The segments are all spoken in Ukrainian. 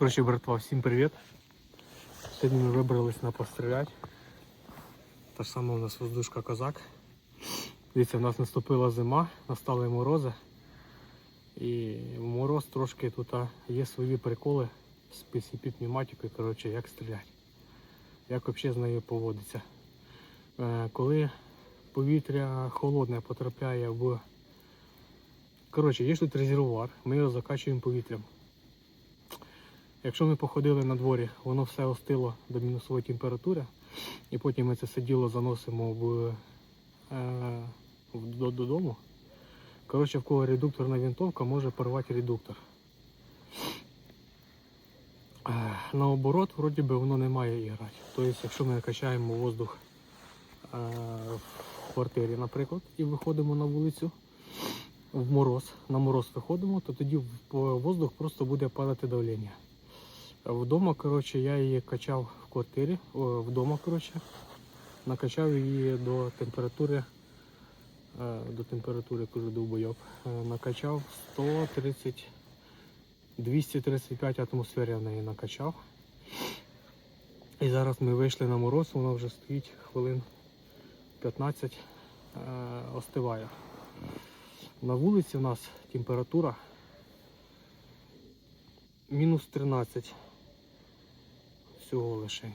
Коротше, братва, всім привіт. Сьогодні ми вибрались на постріляти. Та ж сама у нас воздушка козак. Дивіться, у нас наступила зима, настали морози. І мороз трошки тут є свої приколи з PCP коротше, як стріляти. Як взагалі з нею поводиться. Е, коли повітря холодне потрапляє в. Коротше, є тут резервуар, ми його закачуємо повітрям. Якщо ми походили на дворі, воно все остило до мінусової температури, і потім ми це все діло заносимо в, е, додому. Коротше, в кого редукторна винтовка може порвати редуктор. Е, Наоборот, вроді би воно не має і грати. Тобто, якщо ми качаємо воздух е, в квартирі, наприклад, і виходимо на вулицю в мороз, на мороз виходимо, то тоді в воздух просто буде падати давлення. Вдома, коротше, я її качав в квартирі, о, вдома, коротше, накачав її до температури, е, до температури, кажу, довбойоб, е, накачав 130, 235 атмосфер я в неї накачав. І зараз ми вийшли на мороз, вона вже стоїть хвилин 15, е, остиває. На вулиці у нас температура мінус 13 всього лишень.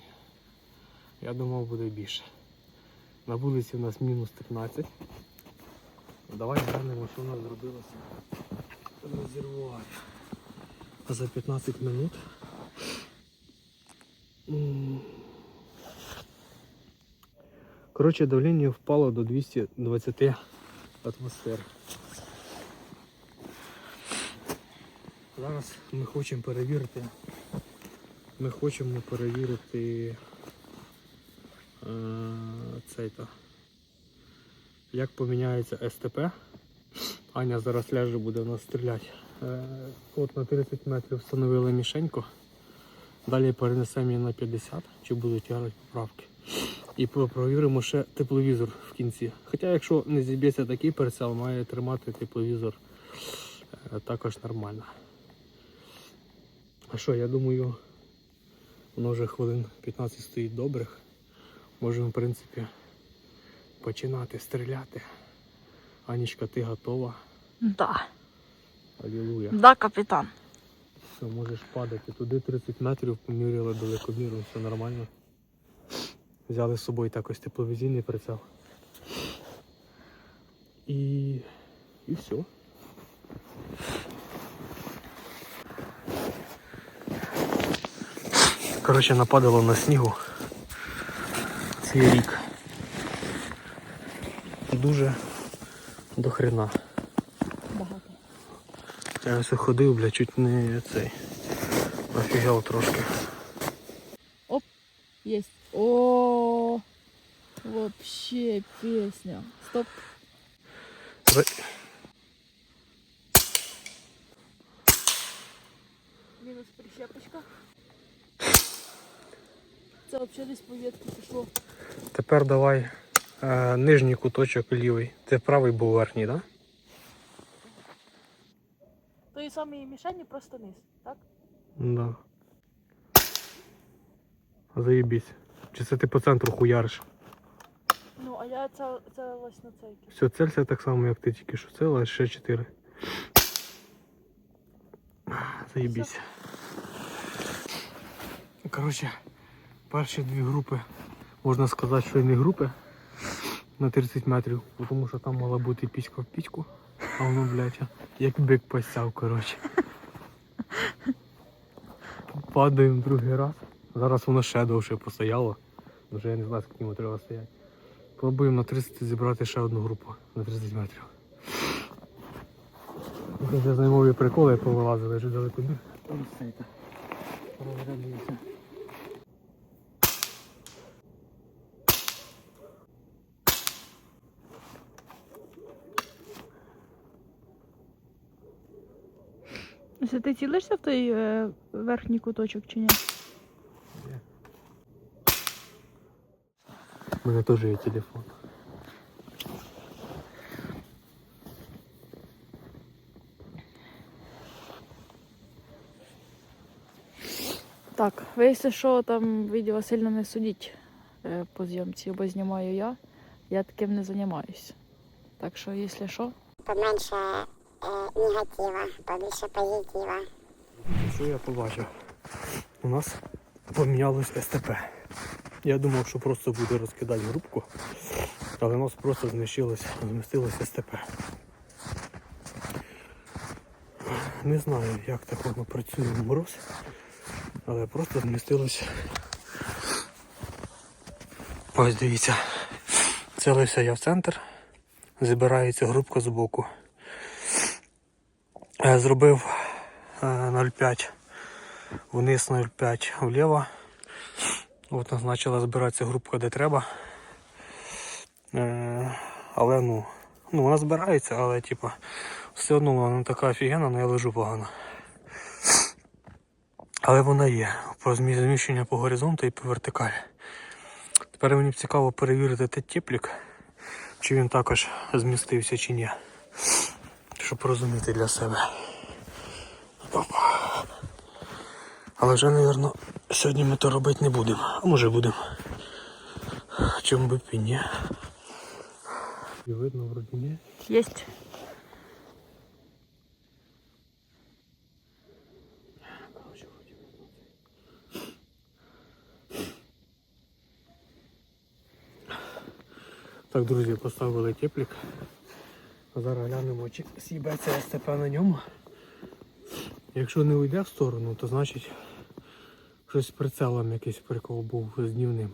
Я думав буде більше. На вулиці у нас мінус 13. Давай глянемо, що у нас зробилося в резервуарі. За 15 минут. Коротше, давлення впало до 220 атмосфер. Зараз ми хочемо перевірити. Ми хочемо перевірити е, цей то. Як поміняється СТП. Аня зараз ляже буде у нас стріляти. Е, от на 30 метрів встановили мішеньку. Далі перенесемо її на 50, чи будуть тягнути поправки. І про- провіримо ще тепловізор в кінці. Хоча якщо не зіб'ється такий перцел, має тримати тепловізор е, також нормально. А що, я думаю, воно вже хвилин 15 стоїть добрих. Можемо, в принципі, починати стріляти. Анічка, ти готова? Да. Алілуя. Да, капітан. Все, можеш падати. Туди 30 метрів поміряли далекоміром, все нормально. Взяли з собою також тепловізійний прицел. І. І все. Коротше, нападало на снігу цей рік. Дуже до хрена. Багато. Я ось ходив, бля, чуть не цей. Офігел трошки. Есть. О, вообще песня. Стоп. Ре- Мінус прищепочка. Це взагалі десь по ветки пішло. Тепер давай е, нижній куточок лівий. Це правий був верхній, так? Тої самої мішені, просто низ, так? Да? Да. Заєбісь. Чи це ти по центру хуяриш? Ну, а я це на цей. Все, целься так само, як ти тільки що це, але ще 4. Заєбісь. Коротше, перші дві групи, можна сказати, що і не групи на 30 метрів, тому що там мала бути піська в пічку, а воно, блядь, як бик посяв, коротше. Падаємо другий раз. Зараз воно ще довше постояло. Вже я не знаю, скільки йому треба стояти. Пробуємо на 30 зібрати ще одну групу на 30 метрів. Вже займові приколи повилазили, вже далеко. Розглядуюся. Це ти цілишся в той е, верхній куточок чи ні? У мене теж є телефон. Так, ви якщо що, там відео сильно не судіть е, по зйомці, бо знімаю я. Я таким не займаюся. Так що, якщо що, поменше негатива, побільше позитива. Що я побачив? У нас помінялось СТП. Я думав, що просто буде розкидати грубку, але у нас просто змістилось, змістилось СТП. Не знаю, як так воно працює в мороз, але просто змістилось. Ось дивіться. Целився я в центр, забирається грубка з боку. Е, Зробив е, 0,5 вниз 0,5 вліво. От почала збиратися групка де треба. Е, але ну, ну вона збирається, але типа все одно вона не така офігенна, але я лежу погано. Але вона є. Про зміщення по горизонту і по вертикалі. Тепер мені б цікаво перевірити теплік, чи він також змістився чи ні. Щоб розуміти для себе. Опа. Але вже, мабуть, сьогодні ми то робити не будемо. А може будемо. Чому би і ні. І видно вроді ні. єсть. Так, друзі, поставили теплік. Зараз глянемо, чи з'їбеться СТП на ньому. Якщо не уйде в сторону, то значить щось з прицелом якийсь прикол був з днівним.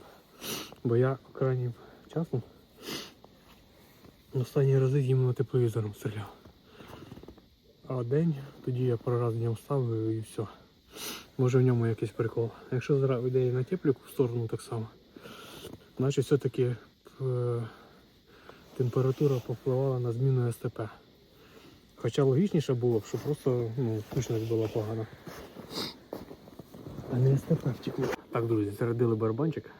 Бо я крайнім часом останні рази іменно тепловізором стріляв. А день тоді я пару разів днем ставив і все. Може в ньому якийсь прикол. Якщо зараз йде і на тепліку в сторону так само, значить все-таки е, температура попливала на зміну СТП. Хоча логічніше було б, що просто ну, точність була погана. А не СТП втекло. Так, друзі, зарядили барабанчик.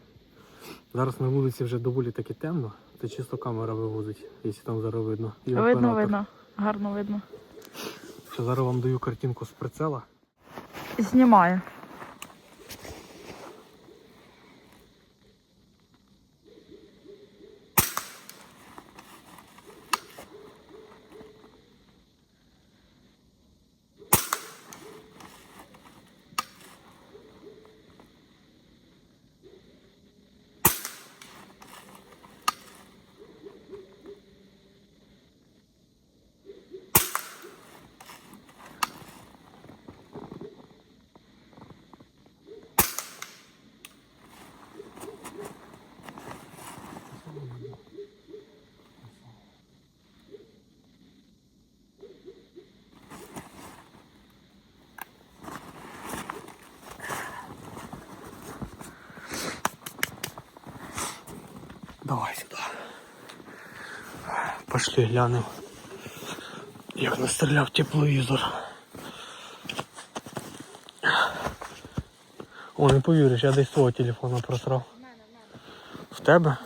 Зараз на вулиці вже доволі таки темно. Це чисто камера вивозить, якщо там зараз видно. І Видно, оператор. видно. Гарно видно. Що зараз вам даю картинку з прицела. Знімаю. Давай сюди. Пошли глянемо. Як настріляв тепловізор. О, не повіриш, я десь свого телефона просрав. В тебе?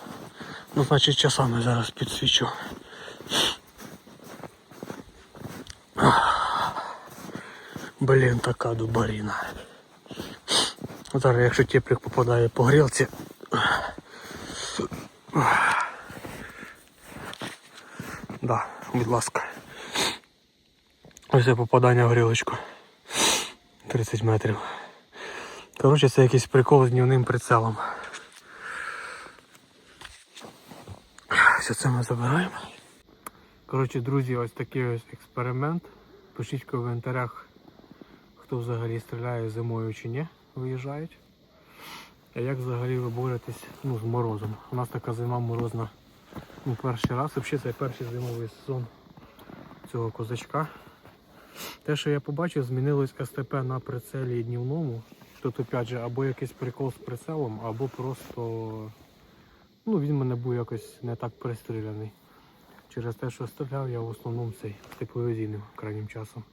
Ну, значить, часами зараз підсвічу. Блін, така дубаріна. Зараз, якщо теплик попадає по грілці, Да, будь ласка. Ось це попадання в грілочку. 30 метрів. Коротше, це якийсь прикол з днівним прицелом. Все це ми забираємо. Коротше, друзі, ось такий ось експеримент. Пишіть в коментарях, хто взагалі стріляє зимою чи ні, виїжджають. А як взагалі ви боретесь ну, з морозом? У нас така зима морозна ну, перший раз. Взагалі це перший зимовий сезон цього козачка. Те, що я побачив, змінилось СТП на прицелі днівному. Тут опять же або якийсь прикол з прицелом, або просто ну, він мене був якось не так перестріляний. Через те, що стріляв я в основному цей тепловізійним крайнім часом.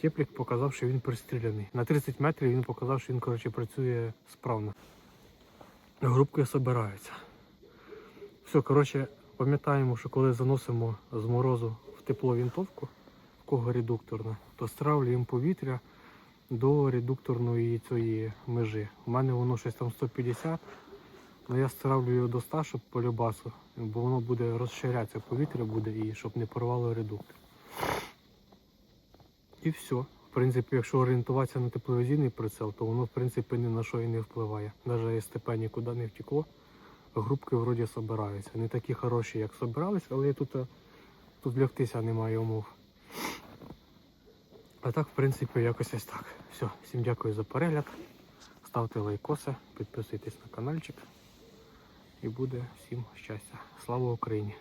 Теплік показав, що він пристріляний. На 30 метрів він показав, що він коротше, працює справно. Групки збираються. Все, коротше, пам'ятаємо, що коли заносимо з морозу в тепло вінтовку, в кого редукторна, то стравлюємо повітря до редукторної цієї межі. У мене воно щось там 150, але я ставлю його до 100, щоб по любасу, бо воно буде розширятися, повітря буде і щоб не порвало редуктор. І все. В принципі, якщо орієнтуватися на тепловізійний прицел, то воно в принципі ні на що і не впливає. Навіть СТП нікуди не втекло, грубки вроді собираються. Не такі хороші, як собирались, але тут, е, тут лягтися немає умов. А так, в принципі, якось ось так. Все, всім дякую за перегляд. Ставте лайкоси, підписуйтесь на каналчик. І буде всім щастя. Слава Україні!